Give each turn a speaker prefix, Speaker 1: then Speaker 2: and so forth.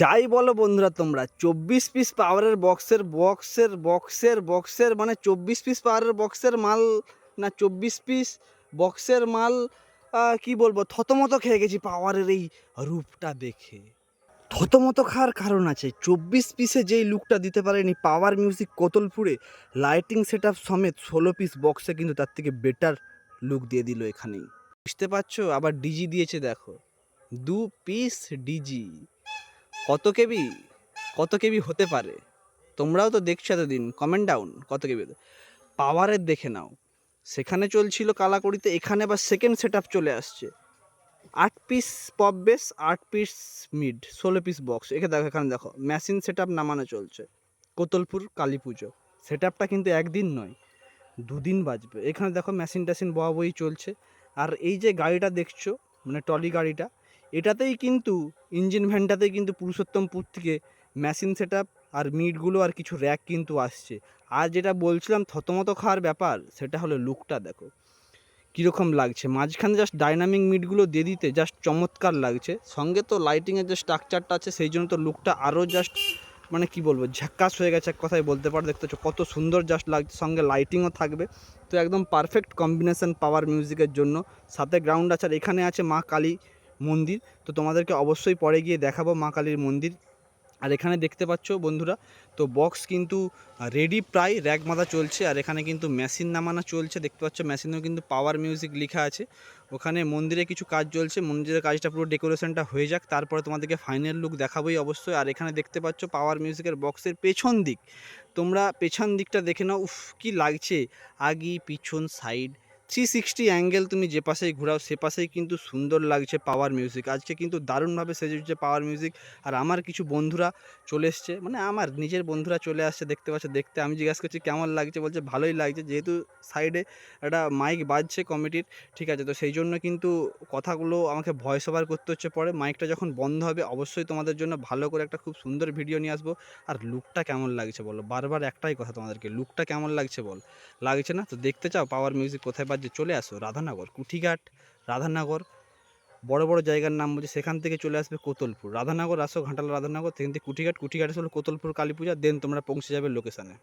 Speaker 1: যাই বলো বন্ধুরা তোমরা, চব্বিশ পিস পাওয়ারের বক্সের বক্সের বক্সের বক্সের মানে চব্বিশ পিস পাওয়ারের বক্সের মাল না চব্বিশ পিস বক্সের মাল কি বলব, থতমত খেয়ে গেছি পাওয়ারের এই রূপটা দেখে। থতমত খাওয়ার কারণ আছে, চব্বিশ পিসে যেই লুকটা দিতে পারেনি পাওয়ার মিউজিক কোতলপুরে লাইটিং সেট আপ সমেত ষোলো পিস বক্সে কিন্তু তার থেকে বেটার লুক দিয়ে দিল এখানেই। বুঝতে পারছ? আবার ডিজি দিয়েছে দেখো। দু পিস ডিজি কত কেবি কত কেবি হতে পারে? তোমরাও তো দেখছ এতদিন কমেন্ট ডাউন কত কেবি পাওয়ারের দেখে নাও। সেখানে চলছিল কালাকড়িতে, এখানে আবার সেকেন্ড সেট চলে আসছে। আট পিস পপ বেস আট পিস মিড ষোলো পিস বক্স এখানে দেখো এখানে দেখো মেশিন সেট আপ নামানো চলছে। কোতলপুর কালী পুজো। সেট আপটা কিন্তু একদিন নয়, দুদিন বাজবে। এখানে দেখো মেশিন ট্যাশিন বই চলছে। আর এই যে গাড়িটা দেখছ মানে টলি গাড়িটা এটাতেই কিন্তু ইঞ্জিন ভ্যানটাতেই কিন্তু পুরুষোত্তমপুর থেকে মেশিন সেট আর মিটগুলো আর কিছু র্যাক কিন্তু আসছে। আর যেটা বলছিলাম থতমত খাওয়ার ব্যাপার, সেটা হলো লুকটা দেখো। কীরকম লাগছে? মাঝখানে জাস্ট ডাইনামিক মিটগুলো দিয়ে দিতে জাস্ট চমৎকার লাগছে। সঙ্গে তো লাইটিংয়ের যে স্ট্রাকচারটা আছে, সেই জন্য তো লুকটা আরও জাস্ট মানে কি বলব, ঝাক্কাস হয়ে গেছে এক কথায় বলতে পারো। দেখতে কত সুন্দর জাস্ট লাগছে, সঙ্গে লাইটিংও থাকবে। তো একদম পারফেক্ট কম্বিনেশন পাওয়ার মিউজিকের জন্য। সাথে গ্রাউন্ড আছে আর এখানে আছে মা কালী মন্দির। তো তোমাদেরকে অবশ্যই পরে গিয়ে দেখাবো মা কালীর মন্দির। আর এখানে দেখতে পাচ্ছ বন্ধুরা, তো বক্স কিন্তু রেডি প্রায় র্যাক মাথা চলছে। আর এখানে কিন্তু মেশিন নামানো চলছে। দেখতে পাচ্ছ মেশিনেও কিন্তু পাওয়ার মিউজিক লেখা আছে। ওখানে মন্দিরে কিছু কাজ চলছে। মন্দিরের কাজটা পুরো ডেকোরেশনটা হয়ে যাক। তারপরে তোমাদেরকে ফাইনাল লুক দেখাবোই অবশ্যই। আর এখানে দেখতে পাচ্ছ পাওয়ার মিউজিকের বক্সের পেছন দিক। তোমরা পেছন দিকটা দেখে নাও। উফ, কী লাগছে। আগি, পিছন সাইড থ্রি সিক্সটি অ্যাঙ্গেল তুমি যে পাশেই ঘোরাও, সে পাশেই কিন্তু সুন্দর লাগছে পাওয়ার মিউজিক আজকে কিন্তু দারুণভাবে সেজে উঠছে পাওয়ার মিউজিক আর আমার কিছু বন্ধুরা চলে এসছে মানে আমার নিজের বন্ধুরা চলে আসছে, দেখতে পাচ্ছে, দেখতে আমি জিজ্ঞাসা করছি, কেমন লাগছে? বলছে, ভালোই লাগছে। যেহেতু সাইডে একটা মাইক বাজছে কমিটির ঠিক আছে? তো সেই জন্য কিন্তু কথাগুলো আমাকে ভয়েস ওভার করতে হচ্ছে পরে। মাইকটা যখন বন্ধ হবে, অবশ্যই তোমাদের জন্য ভালো করে একটা খুব সুন্দর ভিডিও নিয়ে আসব। আর লুকটা কেমন লাগছে বলো? বারবার একটাই কথা তোমাদেরকে লুকটা কেমন লাগছে বল? লাগছে না? তো দেখতে চাও পাওয়ার মিউজিক কোথায় বাজছে চলে আসো, রাধানগর, কুঠিঘাট, রাধানগর, বড় বড় জায়গার নাম বলছে, সেখান থেকে চলে আসবে কোতলপুর। রাধানগর, আসো ঘাটাল রাধানগর, সেখান থেকে কুঠিঘাট কুঠিঘাট আসলে কোতলপুর কালী পূজা দেন তোমরা পৌঁছে যাবে লোকেশানে